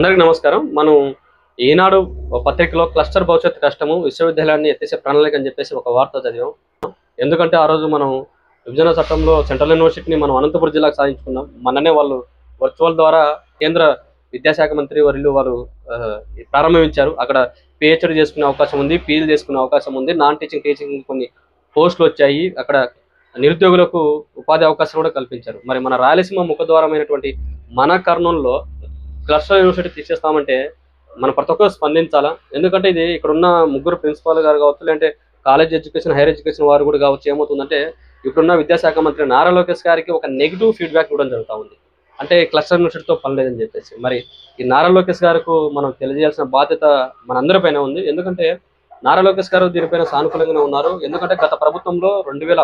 అందరికీ నమస్కారం. మనం ఈనాడు పత్రికలో క్లస్టర్ భవిష్యత్ కష్టము విశ్వవిద్యాలయాన్ని ఎత్తేసే ప్రణాళిక అని చెప్పేసి ఒక వార్త చదివాం. ఎందుకంటే ఆ రోజు మనం విభజన చట్టంలో సెంట్రల్ యూనివర్సిటీని మనం అనంతపురం జిల్లాకు సాధించుకున్నాం. మననే వాళ్ళు వర్చువల్ ద్వారా కేంద్ర విద్యాశాఖ మంత్రి వర్యులు వారు ప్రారంభించారు. అక్కడ పిహెచ్డి చేసుకునే అవకాశం ఉంది పీజీ చేసుకునే అవకాశం ఉంది. నాన్ టీచింగ్ టీచింగ్ కొన్ని పోస్టులు వచ్చాయి. అక్కడ నిరుద్యోగులకు ఉపాధి అవకాశం కూడా కల్పించారు. మరి మన రాయలసీమ ముఖద్వారమైనటువంటి మన కర్నూలులో క్లస్టర్ యూనివర్సిటీ తీసేస్తామంటే మనం ప్రతి ఒక్కరు స్పందించాలా? ఎందుకంటే ఇది ఇక్కడ ఉన్న ముగ్గురు ప్రిన్సిపాల్ గారు కావచ్చు లేదంటే కాలేజ్ ఎడ్యుకేషన్ హైయర్ ఎడ్యుకేషన్ వారు కూడా కావచ్చు ఏమవుతుందంటే ఇప్పుడున్న విద్యాశాఖ మంత్రి నారా లోకేష్ గారికి ఒక నెగిటివ్ ఫీడ్బ్యాక్ ఇవ్వడం జరుగుతూ ఉంది అంటే క్లస్టర్ యూనివర్సిటీతో పని లేదని చెప్పేసి. మరి ఈ నారా లోకేష్ గారికి మనం తెలియజేయాల్సిన బాధ్యత మనందరిపైన ఉంది. ఎందుకంటే నారా లోకేష్ గారు దీనిపైన సానుకూలంగానే ఉన్నారు. ఎందుకంటే గత ప్రభుత్వంలో రెండు వేల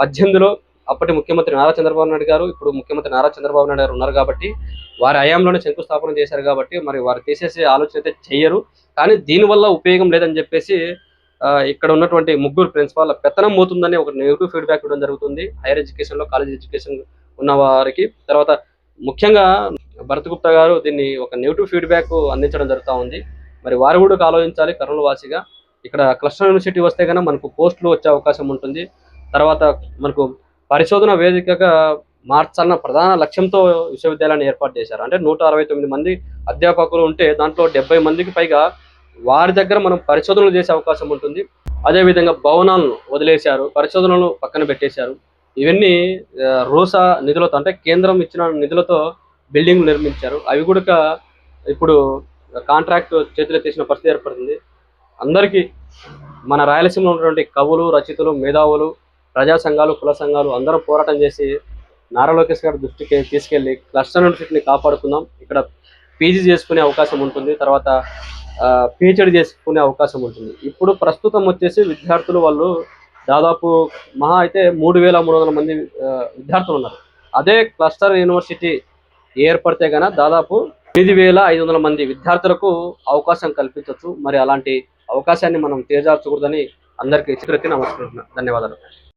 పద్దెనిమిదిలో అప్పటి ముఖ్యమంత్రి నారా చంద్రబాబు నాయుడు గారు ఇప్పుడు ముఖ్యమంత్రి నారా చంద్రబాబు నాయుడు గారు ఉన్నారు కాబట్టి వారి హయాంలోనే శంకుస్థాపన చేశారు కాబట్టి మరి వారు తీసేసే ఆలోచన అయితే చెయ్యరు కానీ దీనివల్ల ఉపయోగం లేదని చెప్పేసి ఇక్కడ ఉన్నటువంటి ముగ్గురు ప్రిన్సిపాల్ పెత్తనం పోతుందని ఒక నెగిటివ్ ఫీడ్బ్యాక్ ఇవ్వడం జరుగుతుంది. హైయర్ ఎడ్యుకేషన్లో కాలేజ్ ఎడ్యుకేషన్ ఉన్న వారికి. తర్వాత ముఖ్యంగా భరత్ గుప్తా గారు దీన్ని ఒక నెగిటివ్ ఫీడ్బ్యాక్ అందించడం జరుగుతూ ఉంది. మరి వారు కూడా ఆలోచించాలి కర్నూలు వాసిగా ఇక్కడ క్లస్టర్ యూనివర్సిటీ వస్తే కనుక మనకు పోస్టులు వచ్చే అవకాశం ఉంటుంది. తర్వాత మనకు పరిశోధన వేదికగా మార్చాలన్న ప్రధాన లక్ష్యంతో విశ్వవిద్యాలయాన్ని ఏర్పాటు చేశారు. అంటే నూట అరవై తొమ్మిది మంది అధ్యాపకులు ఉంటే దాంట్లో డెబ్బై మందికి పైగా వారి దగ్గర మనం పరిశోధనలు చేసే అవకాశం ఉంటుంది. అదేవిధంగా భవనాలను వదిలేశారు పరిశోధనలు పక్కన పెట్టేశారు. ఇవన్నీ రూసా నిధులతో అంటే కేంద్రం ఇచ్చిన నిధులతో బిల్డింగ్లు నిర్మించారు. అవి కూడా ఇప్పుడు కాంట్రాక్ట్ చేతులు తీసిన పరిస్థితి ఏర్పడుతుంది. అందరికీ మన రాయలసీమలో ఉన్నటువంటి కవులు రచయితలు మేధావులు ప్రజా సంఘాలు కుల సంఘాలు అందరూ పోరాటం చేసి నారా లోకేష్ గారి దృష్టికి తీసుకెళ్ళి క్లస్టర్ యూనివర్సిటీని కాపాడుకుందాం. ఇక్కడ పీజీ చేసుకునే అవకాశం ఉంటుంది. తర్వాత పిహెచ్డి చేసుకునే అవకాశం ఉంటుంది. ఇప్పుడు ప్రస్తుతం వచ్చేసి విద్యార్థులు వాళ్ళు దాదాపు మహా అయితే మూడు వేల మూడు వందల మంది విద్యార్థులు ఉన్నారు. అదే క్లస్టర్ యూనివర్సిటీ ఏర్పడితే గన దాదాపు ఎనిమిది వేల ఐదు వందల మంది విద్యార్థులకు అవకాశం కల్పించవచ్చు మరి అలాంటి అవకాశాన్ని మనం తేజార్చకూడదని అందరికీ చిత్రకి నమస్కరిస్తున్నాను ధన్యవాదాలు.